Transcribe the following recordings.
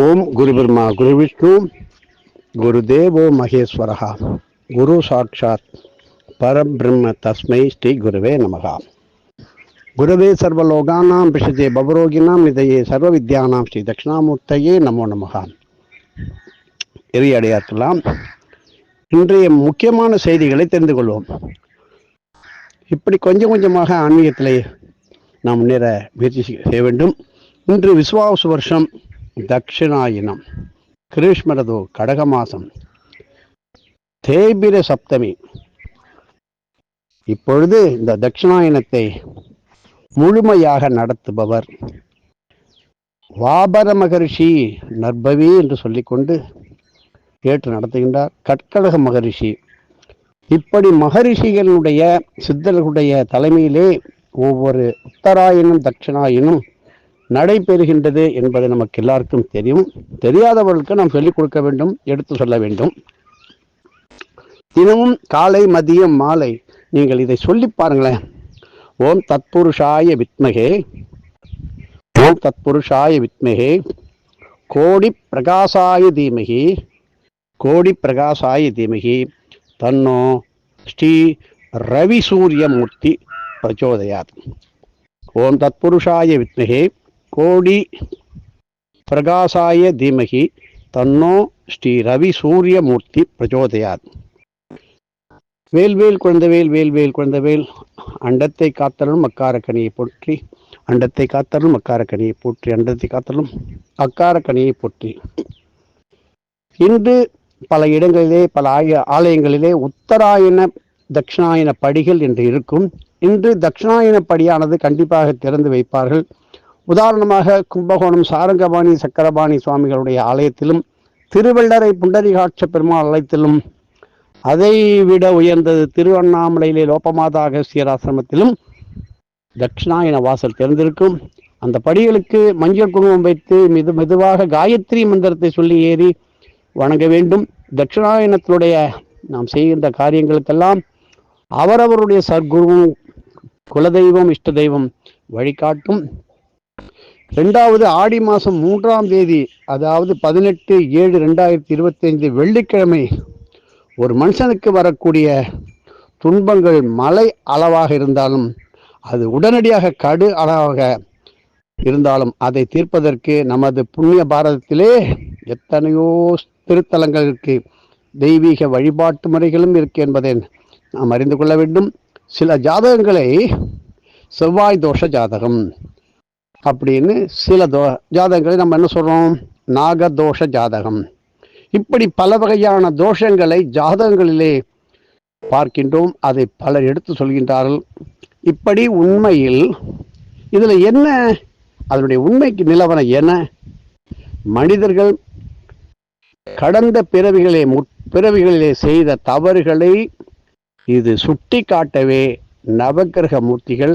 ஓம் குரு பிரம்மா குரு விஷ்ணு குருதேவோ மகேஸ்வரகா குரு சாட்சாத் பரபிரம்ம தஸ்மை ஸ்ரீ குருவே நமகா. குருவே சர்வலோகானாம் பிஷதே பவரோகினாம் இதையே சர்வ வித்யானாம் ஸ்ரீ தட்சிணாமூர்த்தையே நமோ நமகா. இறையடையாற்றலாம். இன்றைய முக்கியமான செய்திகளை தெரிந்து கொள்வோம். இப்படி கொஞ்சம் கொஞ்சமாக ஆன்மீகத்தில் நாம் முன்னேற முயற்சி செய்ய வேண்டும். இன்று விஸ்வாச வருஷம். தட்சிணாயினம் கிரீஷ்மரது கடக மாசம் தேபிர சப்தமி. இப்பொழுது இந்த தட்சிணாயனத்தை முழுமையாக நடத்துபவர் வாபர மகரிஷி நற்பவி என்று சொல்லிக்கொண்டு ஏற்று நடத்துகின்றார். கற்கடக மகரிஷி. இப்படி மகரிஷிகளுடைய சித்தர்களுடைய தலைமையிலே ஒவ்வொரு உத்தராயனும் தட்சிணாயனும் நடைபெறுகின்றது என்பது நமக்கு எல்லாருக்கும் தெரியும். தெரியாதவர்களுக்கு நாம் சொல்லிக் கொடுக்க வேண்டும் எடுத்து சொல்ல வேண்டும். தினமும் காலை மதியம் மாலை நீங்கள் இதை சொல்லி பாருங்களேன். ஓம் தத்புருஷாய வித்மகே. ஓம் தத்புருஷாய வித்மகே. கோடி பிரகாசாய தீமகி. கோடி பிரகாசாய தீமகி. தன்னோ ஸ்ரீ ரவி சூரியமூர்த்தி பிரச்சோதயாத். ஓம் தத்புருஷாய வித்மகே. கோடி பிரகாசாய தீமகி தன்னோ ஸ்ரீ ரவி சூரியமூர்த்தி பிரஜோதயார் வேல்வேல் குழந்தவேல் வேல்வேல் குழந்தவேல் அண்டத்தை காத்தலும் அக்காரக்கனியை போற்றி அண்டத்தை காத்தலும் அக்காரக்கனியை போற்றி அண்டத்தை காத்தலும் அக்காரக்கனியை போற்றி. இன்று பல இடங்களிலே பல ஆய ஆலயங்களிலே உத்தராயண தட்சிணாயன படிகள் என்று இருக்கும். இன்று தட்சிணாயன படியானது கண்டிப்பாக திறந்து வைப்பார்கள். உதாரணமாக கும்பகோணம் சாரங்கபாணி சக்கரபாணி சுவாமிகளுடைய ஆலயத்திலும் திருவள்ளரை புண்டரிகாட்ச பெருமாள் ஆலயத்திலும் அதை விட உயர்ந்தது திருவண்ணாமலையிலே லோபமாதா அகஸ்தியர் ஆசிரமத்திலும் தட்சிணாயன வாசல் திறந்திருக்கும். அந்த படிகளுக்கு மஞ்சள் குங்குமம் வைத்து மெது மெதுவாக காயத்ரி மந்திரத்தை சொல்லி ஏறி வணங்க வேண்டும். தட்சிணாயனத்தினுடைய நாம் செய்கின்ற காரியங்களுக்கெல்லாம் அவரவருடைய சர்க்குருவும் குலதெய்வம் இஷ்ட தெய்வம் வழிகாட்டும். ரெண்டாவது ஆடி மாதம் மூன்றாம் தேதி அதாவது பதினெட்டு ஏழு ரெண்டாயிரத்தி இருபத்தைந்து வெள்ளிக்கிழமை ஒரு மனுஷனுக்கு வரக்கூடிய துன்பங்கள் மலை அளவாக இருந்தாலும் அது உடனடியாக கடு அளவாக இருந்தாலும் அதை தீர்ப்பதற்கு நமது புண்ணிய பாரதத்திலே எத்தனையோ திருத்தலங்கள் இருக்கு. தெய்வீக வழிபாட்டு முறைகளும் இருக்கு என்பதை நாம் அறிந்து கொள்ள வேண்டும். சில ஜாதகங்களை செவ்வாய் தோஷ ஜாதகம் அப்படின்னு சில தோ ஜாதகங்களை நம்ம என்ன சொல்கிறோம் நாகதோஷ ஜாதகம். இப்படி பல வகையான தோஷங்களை ஜாதகங்களிலே பார்க்கின்றோம். அதை பலர் எடுத்து சொல்கின்றார்கள். இப்படி உண்மையில் இதில் என்ன? அதனுடைய உண்மைக்கு நிலவரம் என்ன? மனிதர்கள் கடந்த பிறவிகளே முற்பிறவிகளிலே செய்த தவறுகளை இது சுட்டி காட்டவே நவக்கிரக மூர்த்திகள்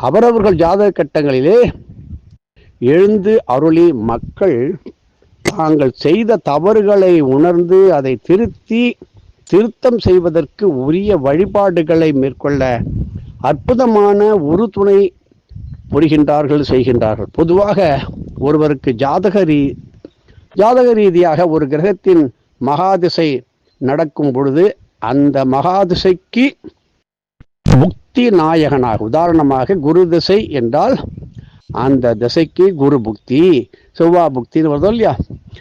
அவரவர்கள் ஜாதக கட்டங்களிலே எழுந்து அருளி மக்கள் தாங்கள் செய்த தவறுகளை உணர்ந்து அதை திருத்தி திருத்தம் செய்வதற்கு உரிய வழிபாடுகளை மேற்கொள்ள அற்புதமான உறுதுணை புரிகின்றார்கள் செய்கின்றார்கள். பொதுவாக ஒருவருக்கு ஜாதக ரீ ஜாதக ரீதியாக ஒரு கிரகத்தின் மகாதிசை நடக்கும் பொழுது அந்த மகாதிசைக்கு புக்தி நாயகனாக. உதாரணமாக குரு திசை என்றால் அந்த திசைக்கு குரு புக்தி செவ்வா புக்தின்னு வருதோ இல்லையா?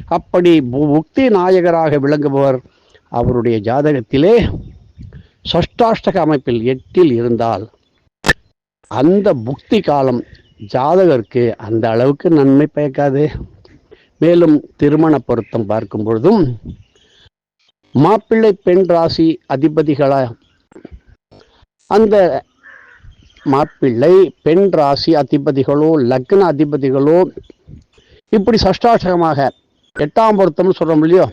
அப்படி புக்தி நாயகராக விளங்குபவர் அவருடைய ஜாதகத்திலே சஷ்டாஷ்டக அமைப்பில் எட்டில் இருந்தால் அந்த புக்தி காலம் ஜாதகருக்கு அந்த அளவுக்கு நன்மை பயக்காது. மேலும் திருமண பொருத்தம் பார்க்கும் பொழுதும் மாப்பிள்ளை பெண் ராசி அதிபதிகளாக அந்த மாப்பிள்ளை பெண் ராசி அதிபதிகளோ லக்ன அதிபதிகளோ இப்படி சஷ்டாஷகமாக எட்டாம் பொருத்தம்னு சொல்கிறோம் இல்லையோ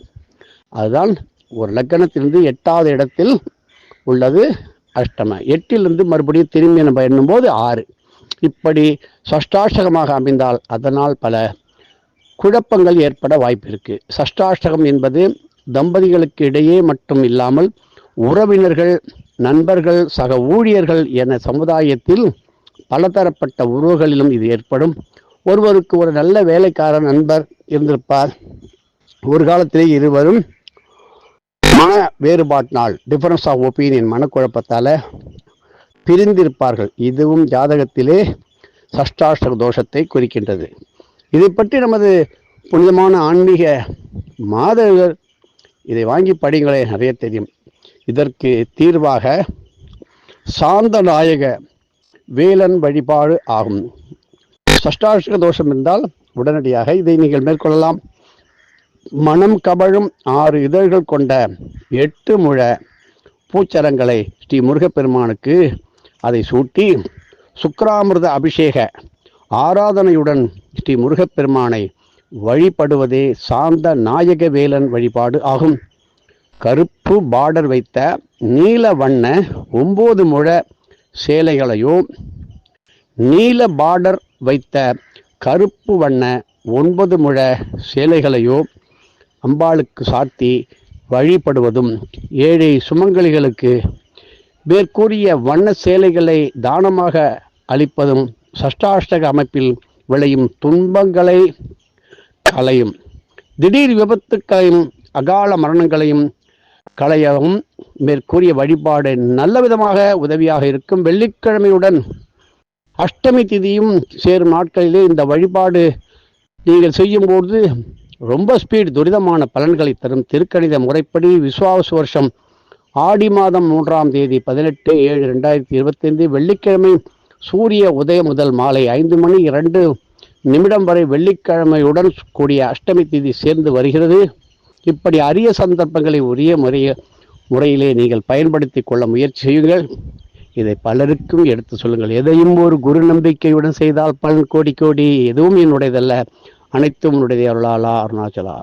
அதுதான் ஒரு லக்கணத்திலிருந்து எட்டாவது இடத்தில் உள்ளது அஷ்டம எட்டிலிருந்து மறுபடியும் திரும்பி நம்ம எண்ணும்போது ஆறு. இப்படி சஷ்டாஷ்டகமாக அமைந்தால் அதனால் பல குழப்பங்கள் ஏற்பட வாய்ப்பு இருக்குது சஷ்டாஷ்டகம் என்பது தம்பதிகளுக்கு இடையே மட்டும் இல்லாமல் உறவினர்கள் நண்பர்கள் சக ஊழியர்கள் என சமுதாயத்தில் பலதரப்பட்ட உறவுகளிலும் இது ஏற்படும். ஒருவருக்கு ஒரு நல்ல வேலைக்கார நண்பர் இருந்திருப்பார். ஒரு காலத்திலே இருவரும் மன வேறுபாட்டினால் டிஃபரன்ஸ் ஆஃப் ஒப்பீனியன் மனக்குழப்பத்தால் பிரிந்திருப்பார்கள். இதுவும் ஜாதகத்திலே சஷ்டாஷ்ட தோஷத்தை குறிக்கின்றது. இதை பற்றி நமது புனிதமான ஆன்மீக மாதர்கள் இதை வாங்கி படிங்களே நிறைய தெரியும். இதற்கு தீர்வாக சாந்த நாயக வேலன் வழிபாடு ஆகும். சஷ்டாஷ்ட தோஷம் இருந்தால் உடனடியாக இதை நீங்கள் மேற்கொள்ளலாம். மனம் கபழும் ஆறு இதழ்கள் கொண்ட எட்டு முழ பூச்சரங்களை ஸ்ரீ முருகப்பெருமானுக்கு அதை சூட்டி சுக்ராமிர்த அபிஷேக ஆராதனையுடன் ஸ்ரீ முருகப்பெருமானை வழிபடுவதே சாந்த நாயக வேலன் வழிபாடு ஆகும். கருப்பு பார்டர் வைத்த நீல வண்ண ஒம்பது முழ சேலைகளையோ நீல பார்டர் வைத்த கருப்பு வண்ண ஒன்பது முழ சேலைகளையோ அம்பாளுக்கு சாத்தி வழிபடுவதும் ஏழை சுமங்கலிகளுக்கு மேற்கூறிய வண்ண சேலைகளை தானமாக அளிப்பதும் சஷ்டாஷ்டக அமைப்பில் விளையும் துன்பங்களை களையும். திடீர் விபத்துக்களையும் அகால மரணங்களையும் களையவும் மேற்கூறிய வழிபாடு நல்ல விதமாக உதவியாக இருக்கும். வெள்ளிக்கிழமையுடன் அஷ்டமி திதியும் சேரும் நாட்களிலே இந்த வழிபாடு நீங்கள் செய்யும்போது ரொம்ப ஸ்பீட் துரிதமான பலன்களை தரும். திருக்கணித முறைப்படி விசுவாச வருஷம் ஆடி மாதம் மூன்றாம் தேதி பதினெட்டு ஏழு ரெண்டாயிரத்தி இருபத்தைந்து வெள்ளிக்கிழமை சூரிய உதயம் முதல் மாலை ஐந்து மணி இரண்டு நிமிடம் வரை வெள்ளிக்கிழமையுடன் கூடிய அஷ்டமி திதி சேர்ந்து வருகிறது. இப்படி அரிய சந்தர்ப்பங்களை உரிய முறைய முறையிலே நீங்கள் பயன்படுத்தி கொள்ள முயற்சி செய்யுங்கள். இதை பலருக்கும் எடுத்து சொல்லுங்கள். எதையும் ஒரு குரு நம்பிக்கையுடன் செய்தால் பலன் கோடி கோடி. எதுவும் என்னுடையதல்ல. அனைத்தும் உன்னுடைய அருளாலா அருணாச்சலா.